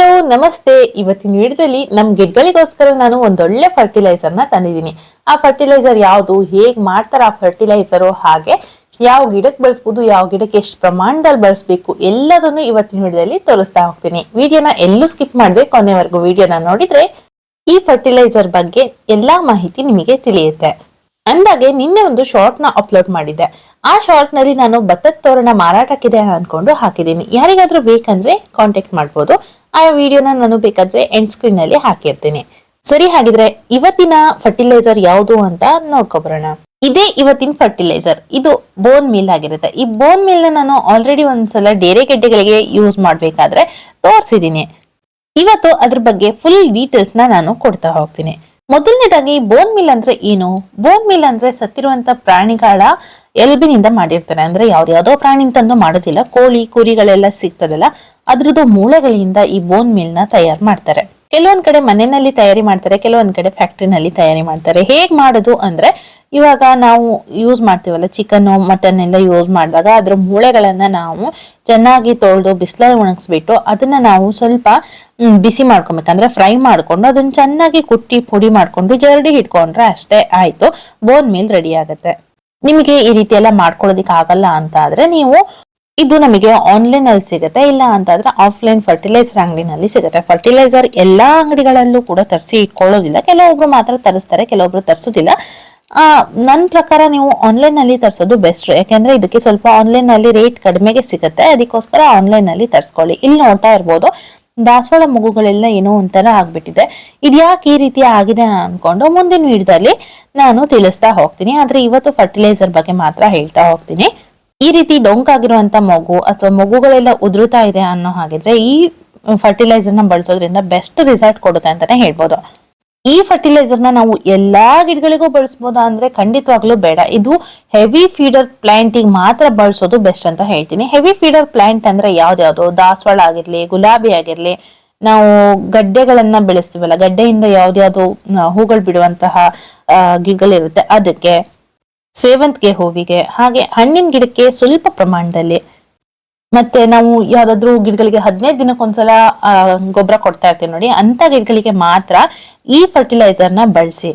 Hello ನಮಸ್ತೆ. ಇವತ್ತಿನ ವಿಡಿಯೋದಲ್ಲಿ ನಮ್ ಗಿಡಗಳಿಗೋಸ್ಕರ ನಾನು ಒಂದೊಳ್ಳೆ ಫರ್ಟಿಲೈಸರ್ನ ತಂದಿದ್ದೀನಿ. ಆ ಫರ್ಟಿಲೈಸರ್ ಯಾವುದು, ಹೇಗ್ ಮಾಡ್ತಾರ ಆ ಫರ್ಟಿಲೈಸರ್ ಹಾಗೆ ಯಾವ ಗಿಡಕ್ಕೆ ಬಳಸ್ಬೋದು, ಯಾವ ಗಿಡಕ್ಕೆ ಎಷ್ಟು ಪ್ರಮಾಣದಲ್ಲಿ ಬಳಸಬೇಕು, ಎಲ್ಲದನ್ನು ಇವತ್ತಿನ ವಿಡಿಯೋದಲ್ಲಿ ತೋರಿಸ್ತಾ ಹೋಗ್ತೀನಿ. ವಿಡಿಯೋನ ಎಲ್ಲೂ ಸ್ಕಿಪ್ ಮಾಡ್ಬೇಕು, ಕೊನೆವರೆಗೂ ವಿಡಿಯೋನ ನೋಡಿದ್ರೆ ಈ ಫರ್ಟಿಲೈಸರ್ ಬಗ್ಗೆ ಎಲ್ಲಾ ಮಾಹಿತಿ ನಿಮಗೆ ತಿಳಿಯುತ್ತೆ. ಅಂದಾಗೆ ನಿನ್ನೆ ಒಂದು ಶಾರ್ಟ್ನ ಅಪ್ಲೋಡ್ ಮಾಡಿದ್ದೆ. ಆ ಶಾರ್ಟ್ನಲ್ಲಿ ನಾನು ಭತ್ತದ ತೋರಣ ಮಾರಾಟಕ್ಕಿದೆ ಅನ್ಕೊಂಡು ಹಾಕಿದ್ದೀನಿ. ಯಾರಿಗಾದ್ರೂ ಬೇಕಂದ್ರೆ ಕಾಂಟ್ಯಾಕ್ಟ್ ಮಾಡ್ಬೋದು. ಆ ವಿಡಿಯೋನ ನಾನು ಬೇಕಾದ್ರೆ ಎಂಡ್ ಸ್ಕ್ರೀನ್ ಅಲ್ಲಿ ಹಾಕಿರ್ತೀನಿ. ಸರಿ ಹಾಗಿದ್ರೆ ಇವತ್ತಿನ ಫರ್ಟಿಲೈಸರ್ ಯಾವುದು ಅಂತ ನೋಡ್ಕೊಬರೋಣ. ಇದೇ ಇವತ್ತಿನ ಫರ್ಟಿಲೈಸರ್ ಇದು ಬೋನ್ ಮಿಲ್ ಆಗಿರುತ್ತೆ. ಈ ಬೋನ್ ಮಿಲ್ ನಾನು ಆಲ್ರೆಡಿ ಒಂದ್ಸಲ ಡೇರೆ ಗೆಡ್ಡೆಗಳಿಗೆ ಯೂಸ್ ಮಾಡ್ಬೇಕಾದ್ರೆ ತೋರಿಸಿದೀನಿ. ಇವತ್ತು ಅದ್ರ ಬಗ್ಗೆ ಫುಲ್ ಡೀಟೇಲ್ಸ್ನ ನಾನು ಕೊಡ್ತಾ ಹೋಗ್ತೀನಿ. ಮೊದಲನೇದಾಗಿ ಬೋನ್ ಮಿಲ್ ಅಂದ್ರೆ ಏನು? ಬೋನ್ ಮಿಲ್ ಅಂದ್ರೆ ಸತ್ತಿರುವಂತ ಪ್ರಾಣಿಗಳ ಎಲ್ಬಿನಿಂದ ಮಾಡಿರ್ತಾರೆ. ಅಂದ್ರೆ ಯಾವ್ದು ಯಾವ್ದೋ ಪ್ರಾಣಿ ತಂದು ಮಾಡೋದಿಲ್ಲ. ಕೋಳಿ, ಕುರಿಗಳೆಲ್ಲ ಸಿಗ್ತದಲ್ಲ. ಅದ್ರದ್ದು ಮೂಳೆಗಳಿಂದ ಈ ಬೋನ್ ಮಿಲ್ನ ತಯಾರು ಮಾಡ್ತಾರೆ. ಕೆಲವೊಂದ್ ಕಡೆ ಮನೆಯಲ್ಲಿ ತಯಾರಿ ಮಾಡ್ತಾರೆ, ಕೆಲವೊಂದ್ ಕಡೆ ಫ್ಯಾಕ್ಟ್ರಿನಲ್ಲಿ ತಯಾರಿ ಮಾಡ್ತಾರೆ. ಹೇಗ್ ಮಾಡೋದು ಅಂದ್ರೆ, ಇವಾಗ ನಾವು ಯೂಸ್ ಮಾಡ್ತೀವಲ್ಲ ಚಿಕನ್ ಮಟನ್ ಎಲ್ಲ ಯೂಸ್ ಮಾಡಿದಾಗ ಅದ್ರ ಮೂಳೆಗಳನ್ನ ನಾವು ಚೆನ್ನಾಗಿ ತೊಳೆದು ಬಿಸಿಲಲ್ಲಿ ಒಣಗಿಸ್ಬಿಟ್ಟು ಅದನ್ನ ನಾವು ಸ್ವಲ್ಪ ಬಿಸಿ ಮಾಡ್ಕೊಬೇಕಂದ್ರೆ ಫ್ರೈ ಮಾಡ್ಕೊಂಡು ಅದನ್ನ ಚೆನ್ನಾಗಿ ಕುಟ್ಟಿ ಪುಡಿ ಮಾಡ್ಕೊಂಡು ಜರಡಿ ಹಿಡ್ಕೊಂಡ್ರೆ ಅಷ್ಟೇ ಆಯ್ತು ಬೋನ್ ಮೀಲ್ ರೆಡಿ ಆಗುತ್ತೆ. ನಿಮಗೆ ಈ ರೀತಿ ಎಲ್ಲ ಮಾಡ್ಕೊಳ್ಳೋದಿಕ್ಕೆ ಆಗಲ್ಲ ಅಂತ ಆದ್ರೆ ನೀವು ಇದು ನಮಗೆ ಆನ್ಲೈನ್ ಅಲ್ಲಿ ಸಿಗುತ್ತೆ, ಇಲ್ಲ ಅಂತಂದ್ರೆ ಆಫ್ಲೈನ್ ಫರ್ಟಿಲೈಸರ್ ಅಂಗಡಿನಲ್ಲಿ ಸಿಗುತ್ತೆ. ಫರ್ಟಿಲೈಸರ್ ಎಲ್ಲಾ ಅಂಗಡಿಗಳಲ್ಲೂ ಕೂಡ ತರಿಸಿ ಇಟ್ಕೊಳ್ಳೋದಿಲ್ಲ. ಕೆಲವೊಬ್ರು ಮಾತ್ರ ತರಿಸ್ತಾರೆ, ಕೆಲವೊಬ್ರು ತರಿಸೋದಿಲ್ಲ. ನನ್ನ ಪ್ರಕಾರ ನೀವು ಆನ್ಲೈನ್ನಲ್ಲಿ ತರಿಸೋದು ಬೆಸ್ಟ್ ಯಾಕೆಂದ್ರೆ ಇದಕ್ಕೆ ಸ್ವಲ್ಪ ಆನ್ಲೈನ್ನಲ್ಲಿ ರೇಟ್ ಕಡಿಮೆಗೆ ಸಿಗುತ್ತೆ. ಅದಕ್ಕೋಸ್ಕರ ಆನ್ಲೈನ್ನಲ್ಲಿ ತರಿಸ್ಕೊಳ್ಳಿ. ಇಲ್ಲಿ ನೋಡ್ತಾ ಇರ್ಬೋದು, ದಾಸವಾಳ ಮಗುಗಳೆಲ್ಲ ಏನೋ ಒಂಥರ ಆಗ್ಬಿಟ್ಟಿದೆ. ಇದ್ಯಾಕೆ ಈ ರೀತಿ ಆಗಿದೆ ಅನ್ಕೊಂಡು ಮುಂದಿನ ವಿಡಿಯೋದಲ್ಲಿ ನಾನು ತಿಳಿಸ್ತಾ ಹೋಗ್ತೀನಿ. ಆದ್ರೆ ಇವತ್ತು ಫರ್ಟಿಲೈಸರ್ ಬಗ್ಗೆ ಮಾತ್ರ ಹೇಳ್ತಾ ಹೋಗ್ತೀನಿ. ಈ ರೀತಿ ಡೊಂಕಾಗಿರುವಂತ ಮಗು ಅಥವಾ ಮಗುಗಳೆಲ್ಲ ಉದುರುತ್ತಾ ಇದೆ ಅನ್ನೋ ಹಾಗಿದ್ರೆ ಈ ಫರ್ಟಿಲೈಸರ್ನ ಬಳಸೋದ್ರಿಂದ ಬೆಸ್ಟ್ ರಿಸಲ್ಟ್ ಕೊಡುತ್ತೆ ಅಂತಾನೆ ಹೇಳ್ಬೋದು. ಈ ಫರ್ಟಿಲೈಸರ್ನ ನಾವು ಎಲ್ಲಾ ಗಿಡಗಳಿಗೂ ಬಳಸ್ಬೋದಾ ಅಂದ್ರೆ ಖಂಡಿತವಾಗ್ಲೂ ಬೇಡ. ಇದು ಹೆವಿ ಫೀಡರ್ ಪ್ಲಾಂಟಿಗೆ ಮಾತ್ರ ಬಳಸೋದು ಬೆಸ್ಟ್ ಅಂತ ಹೇಳ್ತೀನಿ. ಹೆವಿ ಫೀಡರ್ ಪ್ಲಾಂಟ್ ಅಂದ್ರೆ ಯಾವ್ದ್ಯಾವ್ದು? ದಾಸವಾಳ ಆಗಿರ್ಲಿ ಗುಲಾಬಿ ಆಗಿರ್ಲಿ ನಾವು ಗಡ್ಡೆಗಳನ್ನ ಬೆಳೆಸ್ತೀವಲ್ಲ ಗಡ್ಡೆಯಿಂದ ಯಾವ್ದ್ಯಾವ್ದು ಆ, ಹೂಗಳು ಬಿಡುವಂತಹ ಗಿಡಗಳಿರುತ್ತೆ ಅದಕ್ಕೆ ಸೇವಂತಿಗೆ ಹೂವಿಗೆ, ಹಾಗೆ ಹಣ್ಣಿನ ಗಿಡಕ್ಕೆ ಸ್ವಲ್ಪ ಪ್ರಮಾಣದಲ್ಲಿ. ಮತ್ತೆ ನಾವು ಯಾವ್ದಾದ್ರು ಗಿಡಗಳಿಗೆ ಹದಿನೈದು ದಿನಕ್ಕೊಂದ್ಸಲ ಗೊಬ್ಬರ ಕೊಡ್ತಾ ಇರ್ತೀವಿ ನೋಡಿ ಅಂತ ಗಿಡಗಳಿಗೆ ಮಾತ್ರ ಈ ಫರ್ಟಿಲೈಸರ್ನ ಬಳಸಿ.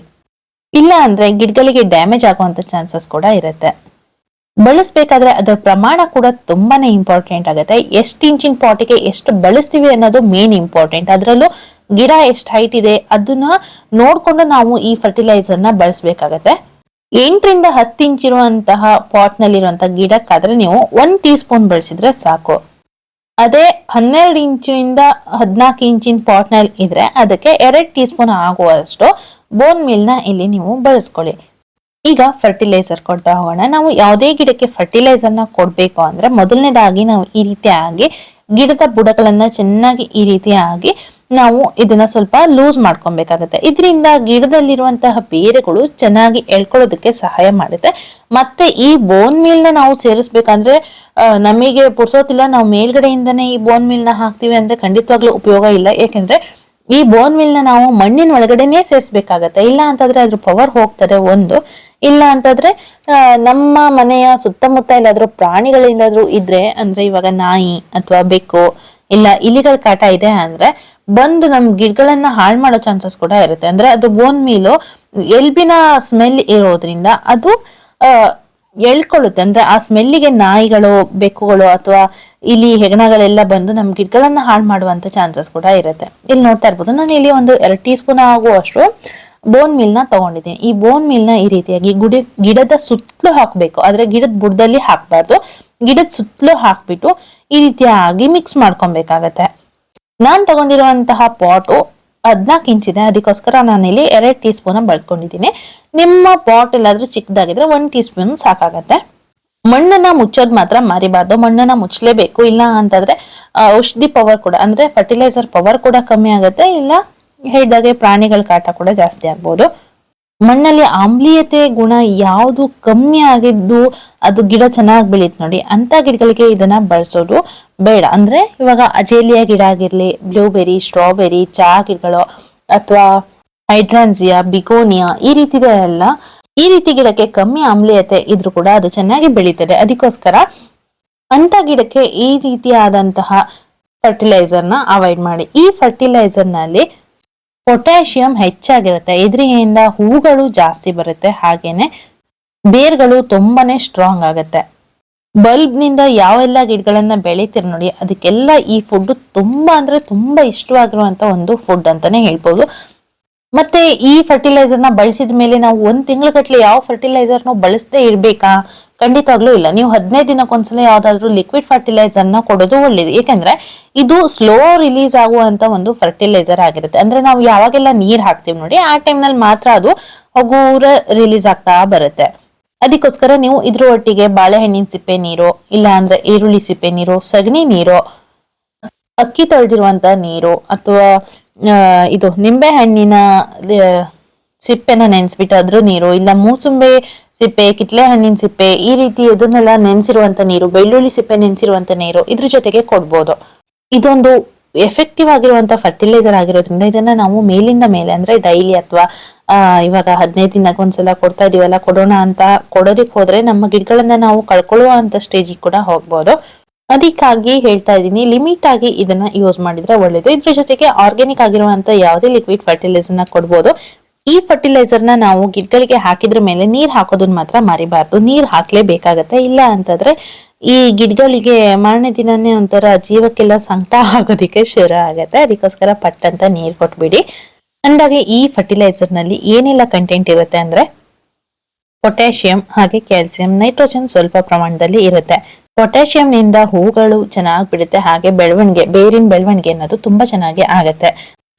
ಇಲ್ಲ ಅಂದ್ರೆ ಗಿಡಗಳಿಗೆ ಡ್ಯಾಮೇಜ್ ಆಗುವಂತ ಚಾನ್ಸಸ್ ಕೂಡ ಇರುತ್ತೆ. ಬಳಸ್ಬೇಕಾದ್ರೆ ಅದರ ಪ್ರಮಾಣ ಕೂಡ ತುಂಬಾನೇ ಇಂಪಾರ್ಟೆಂಟ್ ಆಗುತ್ತೆ. ಎಷ್ಟು ಇಂಚಿನ ಪಾಟಿಗೆ ಎಷ್ಟು ಬಳಸ್ತೀವಿ ಅನ್ನೋದು ಮೇನ್ ಇಂಪಾರ್ಟೆಂಟ್ ಅದರಲ್ಲೂ ಗಿಡ ಎಷ್ಟು ಹೈಟ್ ಇದೆ, ಅದನ್ನ ನೋಡ್ಕೊಂಡು ನಾವು ಈ ಫರ್ಟಿಲೈಸರ್ನ ಬಳಸಬೇಕಾಗತ್ತೆ. ಎಂಟರಿಂದ ಹತ್ತು ಇಂಚಿರುವಂತಹ ಪಾಟ್ ನಲ್ಲಿರುವಂತಹ ಗಿಡಕ್ಕಾದ್ರೆ ನೀವು ಒಂದ್ ಟೀ ಸ್ಪೂನ್ ಬಳಸಿದ್ರೆ ಸಾಕು. ಅದೇ ಹನ್ನೆರಡು ಇಂಚಿನಿಂದ ಹದಿನಾಲ್ಕು ಇಂಚಿನ ಪಾಟ್ನಲ್ಲಿ ಇದ್ರೆ ಅದಕ್ಕೆ ಎರಡು ಟೀ ಸ್ಪೂನ್ ಆಗುವಷ್ಟು ಬೋನ್ ಮಿಲ್ನ ಇಲ್ಲಿ ನೀವು ಬಳಸ್ಕೊಳ್ಳಿ. ಈಗ ಫರ್ಟಿಲೈಸರ್ ಕೊಡ್ತಾ ಹೋಗೋಣ. ನಾವು ಯಾವುದೇ ಗಿಡಕ್ಕೆ ಫರ್ಟಿಲೈಸರ್ನ ಕೊಡ್ಬೇಕು ಅಂದ್ರೆ ಮೊದಲನೇದಾಗಿ ನಾವು ಈ ರೀತಿಯಾಗಿ ಗಿಡದ ಬುಡಗಳನ್ನ ಚೆನ್ನಾಗಿ ಈ ರೀತಿಯಾಗಿ ನಾವು ಇದನ್ನ ಸ್ವಲ್ಪ ಲೂಸ್ ಮಾಡ್ಕೊಬೇಕಾಗತ್ತೆ. ಇದರಿಂದ ಗಿಡದಲ್ಲಿರುವಂತಹ ಬೇರೆಗಳು ಚೆನ್ನಾಗಿ ಎಳ್ಕೊಳ್ಳೋದಕ್ಕೆ ಸಹಾಯ ಮಾಡುತ್ತೆ. ಮತ್ತೆ ಈ ಬೋನ್ ಮೀಲ್ನ ನಾವು ಸೇರಿಸ್ಬೇಕಂದ್ರೆ ನಮಗೆ ಪುರ್ಸೋತಿಲ್ಲ ನಾವು ಮೇಲ್ಗಡೆಯಿಂದನೇ ಈ ಬೋನ್ ಮೀಲ್ನ ಹಾಕ್ತೀವಿ ಅಂದ್ರೆ ಖಂಡಿತವಾಗ್ಲೂ ಉಪಯೋಗ ಇಲ್ಲ. ಯಾಕೆಂದ್ರೆ ಈ ಬೋನ್ ಮಿಲ್ನ ನಾವು ಮಣ್ಣಿನ ಒಳಗಡೆನೆ ಸೇರಿಸ್ಬೇಕಾಗತ್ತೆ. ಇಲ್ಲ ಅಂತಂದ್ರೆ ಅದ್ರ ಪವರ್ ಹೋಗ್ತದೆ ಒಂದು. ಇಲ್ಲ ಅಂತಂದ್ರೆ ನಮ್ಮ ಮನೆಯ ಸುತ್ತಮುತ್ತ ಎಲ್ಲಾದ್ರೂ ಪ್ರಾಣಿಗಳಿಲ್ಲಾದ್ರೂ ಇದ್ರೆ, ಅಂದ್ರೆ ಇವಾಗ ನಾಯಿ ಅಥವಾ ಬೆಕ್ಕು ಇಲ್ಲ, ಇಲಿಗಳ ಕಾಟ ಇದೆ ಅಂದ್ರೆ ಬಂದು ನಮ್ ಗಿಡಗಳನ್ನ ಹಾಳು ಮಾಡೋ ಚಾನ್ಸಸ್ ಕೂಡ ಇರುತ್ತೆ. ಅಂದ್ರೆ ಅದು ಬೋನ್ ಮೀಲು ಎಲ್ಬಿನ ಸ್ಮೆಲ್ ಇರೋದ್ರಿಂದ ಅದು ಎಳ್ಕೊಳ್ಳುತ್ತೆ ಅಂದ್ರೆ ಆ ಸ್ಮೆಲ್ಲಿಗೆ ನಾಯಿಗಳು, ಬೆಕ್ಕುಗಳು ಅಥವಾ ಇಲಿ, ಹೆಗಣಗಳೆಲ್ಲ ಬಂದು ನಮ್ ಗಿಡಗಳನ್ನ ಹಾಳು ಮಾಡುವಂತ ಚಾನ್ಸಸ್ ಕೂಡ ಇರುತ್ತೆ. ಇಲ್ಲಿ ನೋಡ್ತಾ ಇರ್ಬೋದು, ನಾನು ಇಲ್ಲಿ ಒಂದು ಎರಡು ಟೀ ಸ್ಪೂನ್ ಆಗುವಷ್ಟು ಬೋನ್ ಮಿಲ್ನ ತಗೊಂಡಿದ್ದೀನಿ. ಈ ಬೋನ್ ಮಿಲ್ನ ಈ ರೀತಿಯಾಗಿ ಗುಡಿ, ಗಿಡದ ಸುತ್ತಲೂ ಹಾಕಬೇಕು. ಆದ್ರೆ ಗಿಡದ ಬುಡದಲ್ಲಿ ಹಾಕ್ಬಾರ್ದು. ಗಿಡದ ಸುತ್ತಲೂ ಹಾಕ್ಬಿಟ್ಟು ಈ ರೀತಿಯಾಗಿ ಮಿಕ್ಸ್ ಮಾಡ್ಕೊಬೇಕಾಗತ್ತೆ. ನಾನ್ ತಗೊಂಡಿರುವಂತಹ ಪಾಟು ಹದಿನಾಲ್ಕು ಇಂಚ್ ಇದೆ. ಅದಕ್ಕೋಸ್ಕರ ನಾನಿಲ್ಲಿ ಎರಡು ಟೀ ಸ್ಪೂನ್ ಬಳ್ಕೊಂಡಿದ್ದೀನಿ. ನಿಮ್ಮ ಪಾಟ್ ಎಲ್ಲಾದ್ರೂ ಚಿಕ್ಕದಾಗಿದ್ರೆ ಒಂದ್ ಟೀ ಸ್ಪೂನ್ ಸಾಕಾಗತ್ತೆ. ಮಣ್ಣನ್ನ ಮುಚ್ಚೋದ್ ಮಾತ್ರ ಮಾರಿಬಾರ್ದು. ಮಣ್ಣನ್ನ ಮುಚ್ಚಲೇಬೇಕು. ಇಲ್ಲ ಅಂತಂದ್ರೆ ಔಷಧಿ ಪವರ್ ಕೂಡ, ಅಂದ್ರೆ ಫರ್ಟಿಲೈಸರ್ ಪವರ್ ಕೂಡ ಕಮ್ಮಿ ಆಗುತ್ತೆ. ಇಲ್ಲ, ಹೇಳಿದಾಗೆ ಪ್ರಾಣಿಗಳ ಕಾಟ ಕೂಡ ಜಾಸ್ತಿ ಆಗ್ಬೋದು. ಮಣ್ಣಲ್ಲಿ ಆಮ್ಲೀಯತೆ ಗುಣ ಯಾವುದು ಕಮ್ಮಿ ಆಗಿದ್ದು ಅದು ಗಿಡ ಚೆನ್ನಾಗಿ ಬೆಳೀತು ನೋಡಿ. ಅಂತ ಗಿಡಗಳಿಗೆ ಇದನ್ನ ಬಳಸೋದು ಬೇಡ. ಅಂದ್ರೆ ಇವಾಗ ಅಜೇಲಿಯಾ ಗಿಡ ಆಗಿರ್ಲಿ, ಬ್ಲೂಬೆರಿ, ಸ್ಟ್ರಾಬೆರಿ, ಚಹಾ ಗಿಡಗಳು ಅಥವಾ ಹೈಡ್ರಾನ್ಸಿಯಾ, ಬಿಗೋನಿಯಾ ಈ ರೀತಿದೆ ಎಲ್ಲ ಈ ರೀತಿ ಗಿಡಕ್ಕೆ ಕಮ್ಮಿ ಆಮ್ಲೀಯತೆ ಇದ್ರೂ ಕೂಡ ಅದು ಚೆನ್ನಾಗಿ ಬೆಳೀತದೆ. ಅದಕ್ಕೋಸ್ಕರ ಅಂತ ಗಿಡಕ್ಕೆ ಈ ರೀತಿಯಾದಂತಹ ಫರ್ಟಿಲೈಸರ್ನ ಅವಾಯ್ಡ್ ಮಾಡಿ. ಈ ಫರ್ಟಿಲೈಸರ್ನಲ್ಲಿ ಪೊಟ್ಯಾಷಿಯಂ ಹೆಚ್ಚಾಗಿರುತ್ತೆ. ಇದರಿಂದ ಹೂಗಳು ಜಾಸ್ತಿ ಬರುತ್ತೆ. ಹಾಗೇನೆ ಬೇರ್ಗಳು ತುಂಬಾನೇ ಸ್ಟ್ರಾಂಗ್ ಆಗುತ್ತೆ. ಬಲ್ಬ್ನಿಂದ ಯಾವೆಲ್ಲ ಗಿಡಗಳನ್ನ ಬೆಳಿತೀರ ನೋಡಿ, ಅದಕ್ಕೆಲ್ಲ ಈ ಫುಡ್ ತುಂಬಾ ಅಂದ್ರೆ ತುಂಬಾ ಇಷ್ಟವಾಗಿರುವಂತ ಒಂದು ಫುಡ್ ಅಂತಾನೆ ಹೇಳ್ಬೋದು. ಮತ್ತೆ ಈ ಫರ್ಟಿಲೈಸರ್ನ ಬಳಸಿದ ಮೇಲೆ ನಾವು ಒಂದ್ ತಿಂಗಳ ಗಟ್ಟಲೆ ಯಾವ ಫರ್ಟಿಲೈಸರ್ ನಾವು ಬಳಸದೇ ಇರ್ಬೇಕಾ? ಖಂಡಿತವಾಗ್ಲೂ ಇಲ್ಲ. ನೀವು ಹದಿನೈದು ದಿನಕ್ಕೊಂದ್ಸಲ ಯಾವ್ದಾದ್ರು ಲಿಕ್ವಿಡ್ ಫರ್ಟಿಲೈಸರ್ನ ಕೊಡೋದು ಒಳ್ಳೇದು. ಏಕೆಂದ್ರೆ ಇದು ಸ್ಲೋ ರಿಲೀಸ್ ಆಗುವಂತ ಒಂದು ಫರ್ಟಿಲೈಸರ್ ಆಗಿರುತ್ತೆ. ಅಂದ್ರೆ ನಾವು ಯಾವಾಗೆಲ್ಲ ನೀರ್ ಹಾಕ್ತಿವಿ ನೋಡಿ, ಆ ಟೈಮ್ನಲ್ಲಿ ಮಾತ್ರ ಅದು ಹಗುರ ರಿಲೀಸ್ ಆಗ್ತಾ ಬರುತ್ತೆ. ಅದಕ್ಕೋಸ್ಕರ ನೀವು ಇದ್ರ ಒಟ್ಟಿಗೆ ಬಾಳೆಹಣ್ಣಿನ ಸಿಪ್ಪೆ ನೀರು ಇಲ್ಲ ಅಂದ್ರೆ ಈರುಳ್ಳಿ ಸಿಪ್ಪೆ ನೀರು, ಸಗಣಿ ನೀರು, ಅಕ್ಕಿ ತೊಳೆದಿರುವಂತ ನೀರು, ಅಥವಾ ಇದು ನಿಂಬೆ ಹಣ್ಣಿನ ಸಿಪ್ಪೆನ ನೆನೆಸ್ಬಿಟ್ಟು ಅದ್ರ ನೀರು, ಇಲ್ಲ ಮೂಸುಂಬೆ ಸಿಪ್ಪೆ, ಕಿತ್ಲೆ ಹಣ್ಣಿನ ಸಿಪ್ಪೆ, ಈ ರೀತಿ ಇದನ್ನೆಲ್ಲ ನೆನೆಸಿರುವಂತ ನೀರು, ಬೆಳ್ಳುಳ್ಳಿ ಸಿಪ್ಪೆ ನೆನೆಸಿರುವಂತ ನೀರು ಇದ್ರ ಜೊತೆಗೆ ಕೊಡ್ಬೋದು. ಇದೊಂದು ಎಫೆಕ್ಟಿವ್ ಆಗಿರುವಂತ ಫರ್ಟಿಲೈಸರ್ ಆಗಿರೋದ್ರಿಂದ ಇದನ್ನ ನಾವು ಮೇಲಿಂದ ಮೇಲೆ, ಅಂದ್ರೆ ಡೈಲಿ ಅಥವಾ ಇವಾಗ ಹದಿನೈದು ದಿನಕ್ಕೆ ಒಂದ್ಸಲ ಕೊಡ್ತಾ ಇದೀವಲ್ಲ, ಕೊಡೋಣ ಅಂತ ಕೊಡೋದಿಕ್ ಹೋದ್ರೆ ನಮ್ಮ ಗಿಡಗಳನ್ನ ನಾವು ಕಳ್ಕೊಳ್ಳುವ ಅಂತ ಸ್ಟೇಜಿಗೆ ಕೂಡ ಹೋಗ್ಬೋದು. ಅದಕ್ಕಾಗಿ ಹೇಳ್ತಾ ಇದ್ದೀನಿ ಲಿಮಿಟ್ ಆಗಿ ಇದನ್ನ ಯೂಸ್ ಮಾಡಿದ್ರೆ ಒಳ್ಳೇದು. ಇದ್ರ ಜೊತೆಗೆ ಆರ್ಗ್ಯಾನಿಕ್ ಆಗಿರುವಂತ ಯಾವುದೇ ಲಿಕ್ವಿಡ್ನ ಕೊಡ್ಬೋದು. ಈ ಫರ್ಟಿಲೈಸರ್ನ ನಾವು ಗಿಡಗಳಿಗೆ ಹಾಕಿದ್ರ ಮೇಲೆ ನೀರ್ ಹಾಕೋದನ್ನ ಮಾತ್ರ ಮರಿಬಾರ್ದು. ನೀರ್ ಹಾಕ್ಲೇಬೇಕಾಗತ್ತೆ ಇಲ್ಲ ಅಂತಂದ್ರೆ ಈ ಗಿಡಗಳಿಗೆ ಮಾರನೇ ದಿನನೇ ಒಂಥರ ಜೀವಕ್ಕೆಲ್ಲ ಸಂಕಟ ಆಗೋದಿಕ್ಕೆ ಶುರು ಆಗತ್ತೆ. ಅದಕ್ಕೋಸ್ಕರ ಪಟ್ ಅಂತ ನೀರ್ ಕೊಟ್ಬಿಡಿ. ಅಂದಾಗೆ ಈ ಫರ್ಟಿಲೈಸರ್ನಲ್ಲಿ ಏನೆಲ್ಲ ಕಂಟೆಂಟ್ ಇರುತ್ತೆ ಅಂದ್ರೆ ಪೊಟ್ಯಾಷಿಯಂ ಹಾಗೆ ಕ್ಯಾಲ್ಸಿಯಂ ನೈಟ್ರೋಜನ್ ಸ್ವಲ್ಪ ಪ್ರಮಾಣದಲ್ಲಿ ಇರುತ್ತೆ. ಪೊಟ್ಯಾಷಿಯಂನಿಂದ ಹೂಗಳು ಚೆನ್ನಾಗಿ ಬಿಡುತ್ತೆ. ಹಾಗೆ ಬೆಳವಣಿಗೆ, ಬೇರಿನ ಬೆಳವಣಿಗೆ ಅನ್ನೋದು ತುಂಬಾ ಚೆನ್ನಾಗಿ ಆಗತ್ತೆ.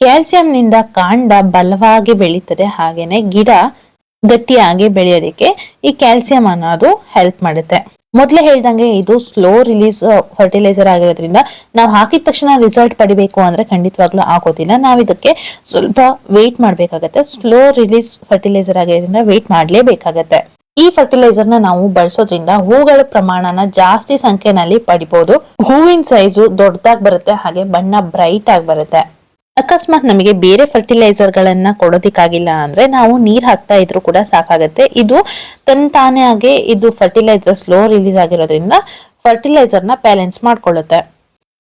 ಕ್ಯಾಲ್ಸಿಯಂ ನಿಂದ ಕಾಂಡ ಬಲವಾಗಿ ಬೆಳೀತದೆ ಹಾಗೇನೆ ಗಿಡ ಗಟ್ಟಿಯಾಗಿ ಬೆಳೆಯೋದಕ್ಕೆ ಈ ಕ್ಯಾಲ್ಸಿಯಂ ಅನ್ನೋದು ಹೆಲ್ಪ್ ಮಾಡುತ್ತೆ. ಮೊದ್ಲೇ ಹೇಳ್ದಂಗೆ ಇದು ಸ್ಲೋ ರಿಲೀಸ್ ಫರ್ಟಿಲೈಸರ್ ಆಗಿರೋದ್ರಿಂದ ನಾವು ಹಾಕಿದ ತಕ್ಷಣ ರಿಸಲ್ಟ್ ಪಡಿಬೇಕು ಅಂದ್ರೆ ಖಂಡಿತವಾಗ್ಲೂ ಆಗೋದಿಲ್ಲ. ನಾವು ಇದಕ್ಕೆ ಸ್ವಲ್ಪ ವೇಟ್ ಮಾಡ್ಬೇಕಾಗತ್ತೆ. ಸ್ಲೋ ರಿಲೀಸ್ ಫರ್ಟಿಲೈಸರ್ ಆಗಿರೋದ್ರಿಂದ ವೇಟ್ ಮಾಡ್ಲೇಬೇಕಾಗತ್ತೆ. ಈ ಫರ್ಟಿಲೈಸರ್ನ ನಾವು ಬಳಸೋದ್ರಿಂದ ಹೂಗಳ ಪ್ರಮಾಣನ ಜಾಸ್ತಿ ಸಂಖ್ಯೆನಲ್ಲಿ ಪಡಿಬಹುದು ಹೂವಿನ ಸೈಜು ದೊಡ್ಡದಾಗಿ ಬರುತ್ತೆ ಹಾಗೆ ಬಣ್ಣ ಬ್ರೈಟ್ ಆಗಿ ಬರುತ್ತೆ. ಅಕಸ್ಮಾತ್ ನಮಗೆ ಬೇರೆ ಫರ್ಟಿಲೈಸರ್ ಗಳನ್ನ ಕೊಡೋದಿಕ್ಕಾಗಿಲ್ಲ ಅಂದ್ರೆ ನಾವು ನೀರ್ ಹಾಕ್ತಾ ಇದ್ರು ಕೂಡ ಸಾಕಾಗತ್ತೆ. ಇದು ತನ್ ತಾನೇ ಆಗಿ ಇದು ಫರ್ಟಿಲೈಸರ್ ಸ್ಲೋ ರಿಲೀಸ್ ಆಗಿರೋದ್ರಿಂದ ಫರ್ಟಿಲೈಸರ್ನ ಬ್ಯಾಲೆನ್ಸ್ ಮಾಡ್ಕೊಳ್ಳುತ್ತೆ.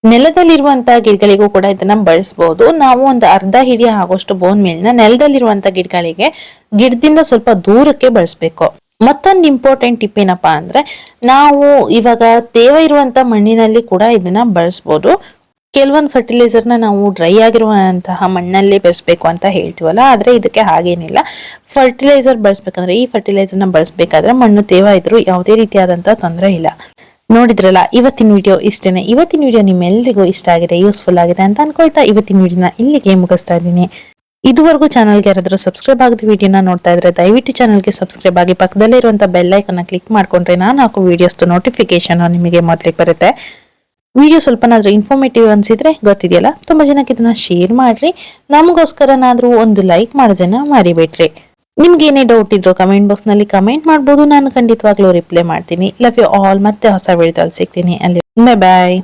ನೆಲದಲ್ಲಿರುವಂತಹ ಗಿಡಗಳಿಗೂ ಕೂಡ ಇದನ್ನ ಬಳಸಬಹುದು ನಾವು ಒಂದು ಅರ್ಧ ಹಿಡಿ ಆಗೋಷ್ಟು ಬೋನ್ ಮೇಲಿನ ನೆಲದಲ್ಲಿರುವಂತ ಗಿಡಗಳಿಗೆ ಗಿಡದಿಂದ ಸ್ವಲ್ಪ ದೂರಕ್ಕೆ ಬಳಸಬೇಕು. ಮತ್ತೊಂದು ಇಂಪಾರ್ಟೆಂಟ್ ಟಿಪ್ ಏನಪ್ಪಾ ಅಂದ್ರೆ ನಾವು ಇವಾಗ ತೇವ ಇರುವಂತ ಮಣ್ಣಿನಲ್ಲಿ ಕೂಡ ಇದನ್ನ ಬಳಸಬಹುದು ಕೆಲವೊಂದು ಫರ್ಟಿಲೈಸರ್ನ ನಾವು ಡ್ರೈ ಆಗಿರುವಂತಹ ಮಣ್ಣಲ್ಲೇ ಬೆರೆಸ್ಬೇಕು ಅಂತ ಹೇಳ್ತೀವಲ್ಲ, ಆದರೆ ಇದಕ್ಕೆ ಹಾಗೇನಿಲ್ಲ. ಫರ್ಟಿಲೈಸರ್ ಬಳಸ್ಬೇಕಂದ್ರೆ, ಈ ಫರ್ಟಿಲೈಸರ್ನ ಬಳಸಬೇಕಾದ್ರೆ ಮಣ್ಣು ತೇವ ಇದ್ರೂ ಯಾವುದೇ ರೀತಿಯಾದಂಥ ತೊಂದರೆ ಇಲ್ಲ. ನೋಡಿದ್ರಲ್ಲ, ಇವತ್ತಿನ ವಿಡಿಯೋ ಇಷ್ಟೇನೆ. ಇವತ್ತಿನ ವಿಡಿಯೋ ನಿಮ್ಮೆಲ್ಲರಿಗೂ ಇಷ್ಟ ಆಗಿದೆ ಯೂಸ್ಫುಲ್ ಆಗಿದೆ ಅಂತ ಅನ್ಕೊಳ್ತಾ ಇವತ್ತಿನ ವಿಡಿಯೋನ ಇಲ್ಲಿಗೆ ಮುಗಿಸ್ತಾ ಇದ್ದೀನಿ. ಇದುವರೆಗೂ ಚಾನಲ್ಗೆ ಯಾರಾದರೂ ಸಬ್ಸ್ಕ್ರೈಬ್ ಆಗದ ವಿಡಿಯೋನ ನೋಡ್ತಾ ಇದ್ರೆ ದಯವಿಟ್ಟು ಚಾನಲ್ಗೆ ಸಬ್ಸ್ಕ್ರೈಬ್ ಆಗಿ ಪಕ್ಕದಲ್ಲೇ ಇರುವಂತ ಬೆಲ್ ಐಕನ್ನ ಕ್ಲಿಕ್ ಮಾಡ್ಕೊಂಡ್ರೆ ನಾನು ಹಾಕೋ ವಿಡಿಯೋಸ್ ನೋಟಿಫಿಕೇಶನ್ ನಿಮಗೆ ಮೊದಲಿಗೆ ಬರುತ್ತೆ. ವಿಡಿಯೋ ಸ್ವಲ್ಪನಾದ್ರೂ ಇನ್ಫಾರ್ಮೇಟಿವ್ ಅನಿಸಿದ್ರೆ ಗೊತ್ತಿದೆಯಲ್ಲ? ತುಂಬಾ ಜನಕ್ಕೆ ಇದನ್ನ ಶೇರ್ ಮಾಡಿರಿ. ನಮಗೋಸ್ಕರನಾದ್ರೂ ಒಂದು ಲೈಕ್ ಮಾಡೋದನ್ನ ಮರಿಬೇಡ್ರಿ. ನಿಮ್ಗೆ ಏನೇ ಡೌಟ್ ಇದ್ರು ಕಮೆಂಟ್ ಬಾಕ್ಸ್ನಲ್ಲಿ ಕಮೆಂಟ್ ಮಾಡ್ಬೋದು. ನಾನು ಖಂಡಿತವಾಗ್ಲೂ ರಿಪ್ಲೈ ಮಾಡ್ತೀನಿ. ಲವ್ ಯು ಆಲ್ ಮತ್ತೆ ಹೊಸ ವಿಡಿಯೋದಲ್ಲಿ ಸಿಗ್ತೀನಿ. ಅಲ್ಲಿ ಬಾಯ್